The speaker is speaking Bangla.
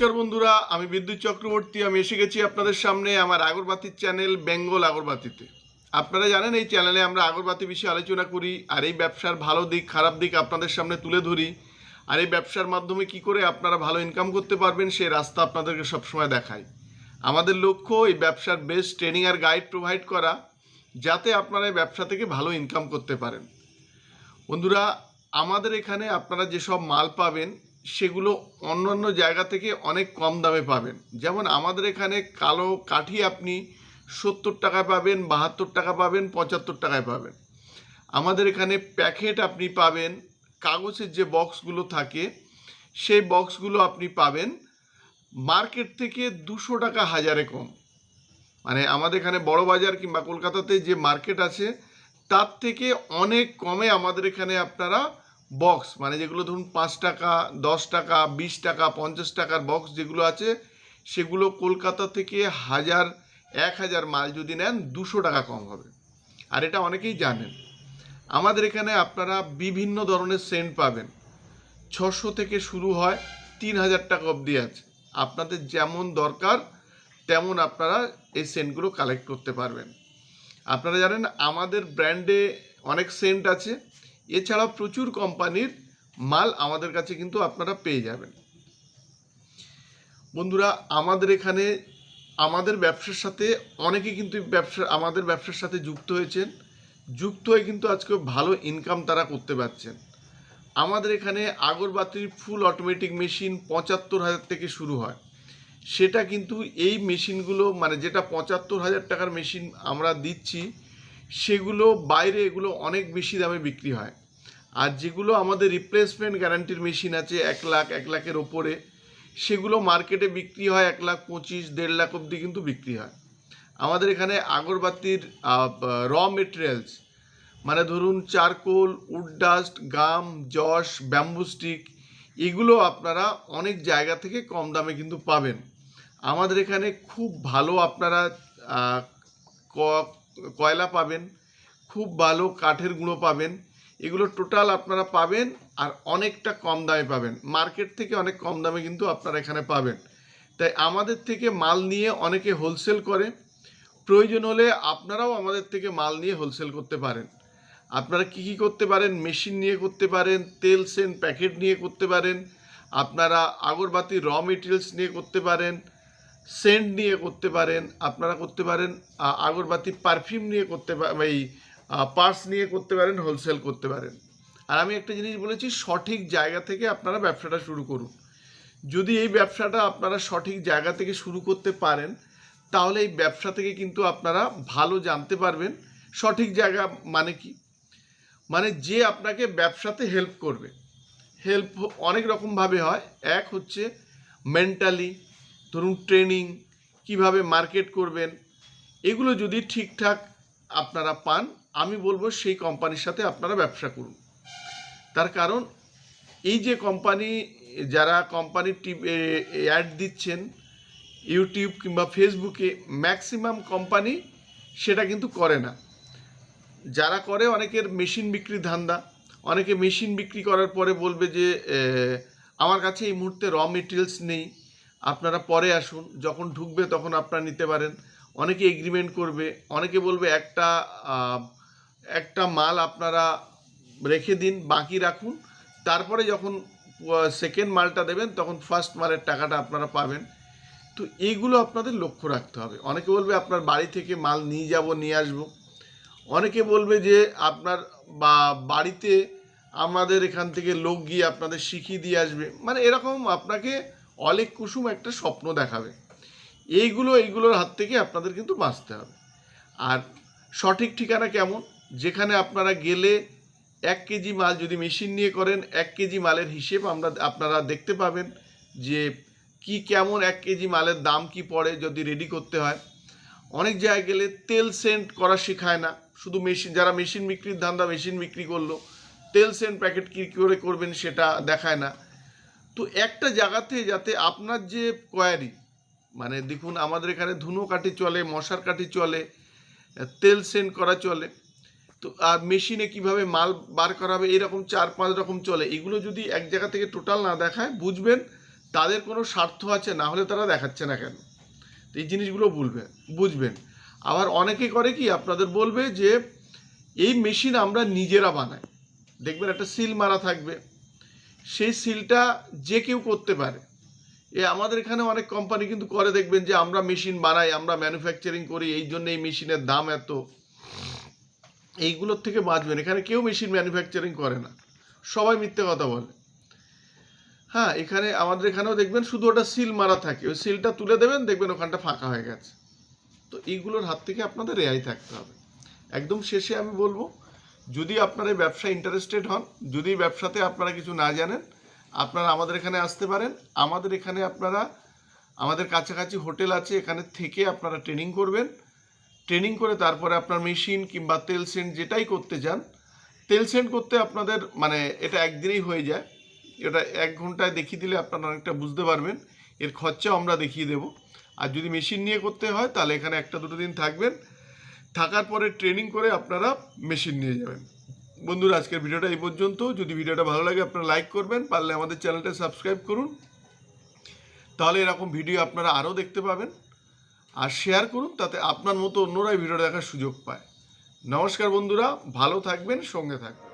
নমস্কার বন্ধুরা, আমি বিদ্যুৎ চক্রবর্তী, আমি এসে গেছি আপনাদের সামনে আমার আগরবাতির চ্যানেল বেঙ্গল আগরবাতিতে। আপনারা জানেন, এই চ্যানেলে আমরা আগরবাতি বিষয়ে আলোচনা করি, আর এই ব্যবসার ভালো দিক, খারাপ দিক আপনাদের সামনে তুলে ধরি। আর এই ব্যবসার মাধ্যমে কি করে আপনারা ভালো ইনকাম করতে পারবেন, সেই রাস্তা আপনাদেরকে সবসময় দেখাই। আমাদের লক্ষ্য, এই ব্যবসার বেস্ট ট্রেনিং আর গাইড প্রোভাইড করা, যাতে আপনারা এই ব্যবসা থেকে ভালো ইনকাম করতে পারেন। বন্ধুরা, আমাদের এখানে আপনারা যেসব মাল পাবেন সেগুলো অন্যান্য জায়গা থেকে অনেক কম দামে পাবেন। যেমন আমাদের এখানে কালো কাঠি আপনি সত্তর টাকায় পাবেন, বাহাত্তর টাকা পাবেন, পঁচাত্তর টাকায় পাবেন। আমাদের এখানে প্যাকেট আপনি পাবেন, কাগজের যে বক্সগুলো থাকে, সেই বক্সগুলো আপনি পাবেন। মার্কেট থেকে দুশো টাকা হাজারে কম। মানে আমাদের এখানে বড় বাজার কিংবা কলকাতাতে যে মার্কেট আছে, তার থেকে অনেক কমে আমাদের এখানে আপনারা বক্স মানে যেগুলো ধরুন পাঁচ টাকা, দশ টাকা, বিশ টাকা, পঞ্চাশ টাকার বক্স যেগুলো আছে, সেগুলো কলকাতা থেকে হাজার, এক হাজার মাল যদি নেন, দুশো টাকা কম হবে। আর এটা অনেকেই জানেন। আমাদের এখানে আপনারা বিভিন্ন ধরনের সেন্ট পাবেন। ছশো থেকে শুরু হয়, তিন হাজার টাকা অবধি আছে। আপনাদের যেমন দরকার, তেমন আপনারা এই সেন্টগুলো কালেক্ট করতে পারবেন। আপনারা জানেন, আমাদের ব্র্যান্ডে অনেক সেন্ট আছে। এছাড়াও প্রচুর কোম্পানির মাল আমাদের কাছে কিন্তু আপনারা পেয়ে যাবেন। বন্ধুরা, আমাদের এখানে আমাদের ব্যবসার সাথে অনেকে কিন্তু ব্যবসা, আমাদের ব্যবসার সাথে যুক্ত হয়েছেন। যুক্ত হয়ে কিন্তু আজকে ভালো ইনকাম তারা করতে পারছেন। আমাদের এখানে আগরবাতির ফুল অটোমেটিক মেশিন পঁচাত্তর হাজার থেকে শুরু হয়। সেটা কিন্তু এই মেশিনগুলো মানে যেটা পঁচাত্তর হাজার টাকার মেশিন আমরা দিচ্ছি, সেগুলো বাইরে এগুলো অনেক বেশি দামে বিক্রি হয়। আর যেগুলো আমাদের রিপ্লেসমেন্ট গ্যারান্টির মেশিন আছে, এক লাখ, এক লাখের ওপরে, সেগুলো মার্কেটে বিক্রি হয় এক লাখ পঁচিশ, দেড় লাখ অবধি কিন্তু বিক্রি হয়। আমাদের এখানে আগরবাতির র মেটেরিয়ালস মানে ধরুন charcoal, wood dust, gum, joss bamboo stick এগুলো আপনারা অনেক জায়গা থেকে কম দামে কিন্তু পাবেন। আমাদের এখানে খুব ভালো আপনারা কয়লা পাবেন, খুব ভালো কাঠের গুঁড়ো পাবেন এগুলো টোটাল আপনারা পাবেন আর অনেকটা কম দামে পাবেন। মার্কেট থেকে অনেক কম দামে কিন্তু আপনারা এখানে পাবেন। তাই আমাদের থেকে মাল নিয়ে অনেকে হোলসেল করে। প্রয়োজন হলে আপনারাও আমাদের থেকে মাল নিয়ে হোলসেল করতে পারেন। আপনারা কি কি করতে পারেন? মেশিন নিয়ে করতে পারেন, তেল সেন প্যাকেট নিয়ে করতে পারেন। আপনারা আগরবাতি র মেটেরিয়ালস নিয়ে করতে পারেন। সেন্ট নিয়ে করতে পারেন। আপনারা করতে পারেন আগরবাতি পারফিউম নিয়ে করতে পারেন এই পার্স নিয়ে করতে পারেন হোলসেল করতে পারেন। আর আমি একটা জিনিস বলেছি, সঠিক জায়গা থেকে আপনারা ব্যবসাটা শুরু করুন। যদি এই ব্যবসাটা আপনারা সঠিক জায়গা থেকে শুরু করতে পারেন, তাহলে এই ব্যবসা থেকে কিন্তু আপনারা ভালো জানতে পারবেন সঠিক জায়গা মানে কি। মানে যে আপনাকে ব্যবসাতে হেল্প করবে। হেল্প অনেক রকমভাবে হয়। এক হচ্ছে মেন্টালি ধরুন ট্রেনিং কীভাবে মার্কেট করবেন, এগুলো যদি ঠিকঠাক আপনারা পান আমি বলব সেই কোম্পানির সাথে আপনারা ব্যবসা করুন। তার কারণ, এই যে কোম্পানি যারা কোম্পানির অ্যাড দিচ্ছেন ইউটিউব কিংবা ফেসবুকে ম্যাক্সিমাম কোম্পানি সেটা কিন্তু করে না। যারা করে, অনেকের মেশিন বিক্রির ধান্দা। অনেকে মেশিন বিক্রি করার পরে বলবে যে আমার কাছে এই মুহূর্তে র মেটেরিয়ালস নেই। আপনারা পরে আসুন, যখন ঢুকবে তখন আপনারা নিতে পারেন। অনেকে এগ্রিমেন্ট করবে, অনেকে বলবে একটা একটা মাল আপনারা রেখে দিন, বাকি রাখুন। তারপরে যখন সেকেন্ড মালটা দেবেন, তখন ফার্স্ট মালের টাকাটা আপনারা পাবেন। তো এইগুলো আপনাদের লক্ষ্য রাখতে হবে। অনেকে বলবে, আপনার বাড়ি থেকে মাল নিয়ে যাব, নিয়ে আসব। অনেকে বলবে যে, আপনার বা, বাড়িতে আমাদের এখান থেকে লোক গিয়ে আপনাদের শিখিয়ে দিয়ে আসবে। মানে এরকম আপনাকে অলেক কুসুম একটা স্বপ্ন দেখাবে। এইগুলো, এইগুলোর হাত থেকে আপনাদের কিন্তু বাঁচতে হবে। আর সঠিক ঠিকানা কেমন? যেখানে আপনারা গেলে এক কেজি মাল যদি মেশিন নিয়ে করেন, এক কেজি মালের হিসেব আমরা, আপনারা দেখতে পাবেন যে কি কেমন এক কেজি মালের দাম কি পড়ে যদি রেডি করতে হয়। অনেক জায়গায় গেলে তেল সেন্ট করা শেখায় না। শুধু মেশিন, যারা মেশিন বিক্রির ধান্দা মেশিন বিক্রি করল, তেল সেন্ট প্যাকেট কী করে করবেন সেটা দেখায় না। তো একটা জায়গাতে যাতে আপনার যে কোয়ারি মানে দেখুন আমাদের এখানে ধুনো কাঠি চলে, মশার কাঠি চলে, তেল সেন্ট করা চলে তো, আর মেশিনে কীভাবে মাল বার করা হবে, এরকম চার পাঁচ রকম চলে। এগুলো যদি এক জায়গা থেকে টোটাল না দেখায়, বুঝবেন তাদের কোনো স্বার্থ আছে, না হলে তারা দেখাচ্ছে না কেন? এই জিনিসগুলো বুঝবেন বুঝবেন। আবার অনেকে করে কি, আপনাদের বলবে যে, এই মেশিন আমরা নিজেরা বানাই। দেখবেন একটা সিল মারা থাকবে। সেই সিলটা যে কেউ করতে পারে। এ আমাদের এখানে অনেক কোম্পানি কিন্তু করে দেখবেন যে, আমরা মেশিন বানাই, আমরা ম্যানুফ্যাকচারিং করি, এই জন্য এই মেশিনের দাম এত। এইগুলোর থেকে বাঁচবেন। এখানে কেউ মেশিন ম্যানুফ্যাকচারিং করে না। সবাই মিথ্যে কথা বলে। হ্যাঁ এখানে আমাদের এখানেও দেখবেন শুধু ওটা সিল মারা থাকে। ওই সিলটা তুলে দেবেন, দেখবেন ওখানটা ফাঁকা হয়ে গেছে। তো এইগুলোর হাত থেকে আপনাদের রেহাই থাকতে হবে। একদম শেষে আমি বলব, যদি আপনারা ব্যবসায় ইন্টারেস্টেড হন, যদি ব্যবসাতে আপনারা কিছু না জানেন, আপনারা আমাদের এখানে আসতে পারেন। আমাদের এখানে আপনারা, আমাদের কাছাকাছি হোটেল আছে, এখানে থেকে আপনারা ট্রেনিং করবেন। ট্রেনিং করে তারপরে আপনার মেশিন কিংবা তেল সেন্ট যেটাই করতে চান তেল সেন্ট করতে আপনাদের মানে এটা একদিনেই হয়ে যায়। এটা এক ঘন্টায় দেখিয়ে দিলে আপনারা অনেকটা বুঝতে পারবেন। এর খরচাও আমরা দেখিয়ে দেব। আর যদি মেশিন নিয়ে করতে হয়, তাহলে এখানে একটা দুটো দিন থাকবেন। থাকার পরে ট্রেনিং করে আপনারা মেশিন নিয়ে যাবেন। বন্ধুরা, আজকের ভিডিওটা এই পর্যন্ত। যদি ভিডিওটা ভালো লাগে, আপনারা লাইক করবেন। পারলে আমাদের চ্যানেলটা সাবস্ক্রাইব করুন। তাহলে এরকম ভিডিও আপনারা আরও দেখতে পাবেন। আর শেয়ার করুন, তাতে আপনার মতো অন্যরাই ভিডিও দেখার সুযোগ পায়। নমস্কার বন্ধুরা, ভালো থাকবেন, সঙ্গে থাকবেন।